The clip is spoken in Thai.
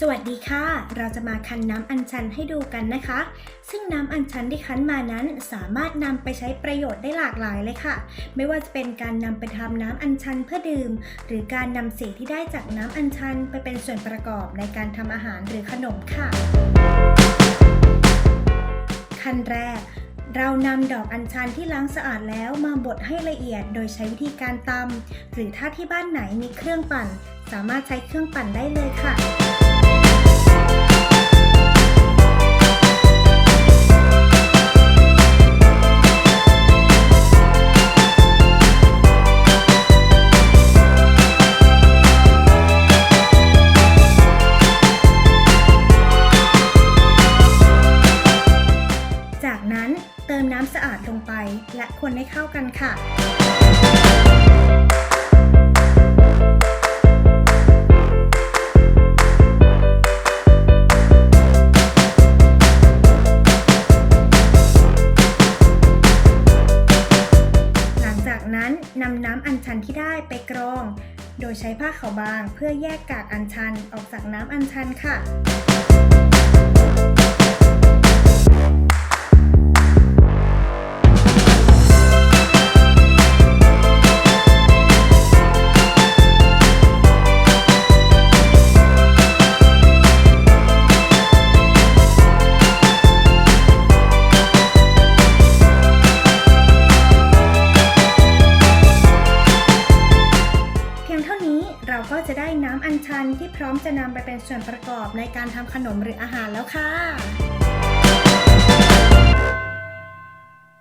สวัสดีค่ะ เราจะมาคั้นน้ำอัญชันให้ดูกันนะคะ ซึ่งน้ำอัญชันที่คั้นมานั้นสามารถนำไปใช้ประโยชน์ได้หลากหลายเลยค่ะ ไม่ว่าจะเป็นการนำไปทำน้ำอัญชันเพื่อดื่ม หรือการนำสีที่ได้จากน้ำอัญชันไปเป็นส่วนประกอบในการทำอาหารหรือขนมค่ะ ขั้นแรกเรานำดอกอัญชันที่ล้างสะอาดแล้วมาบดให้ละเอียดโดยใช้วิธีการตำหรือถ้าที่บ้านไหนมีเครื่องปั่น สามารถใช้เครื่องปั่นได้เลยค่ะ น้ำสะอาดลงไป และคนให้เข้ากันค่ะหลังจากนั้นนำน้ำอัญชันที่ได้ไปกรอง โดยใช้ผ้าขาวบางเพื่อแยกกากอัญชันออกจากน้ำอัญชันค่ะ เราก็จะได้น้ำอัญชันที่พร้อมจะนำไปเป็นส่วนประกอบในการทำขนมหรืออาหารแล้วค่ะ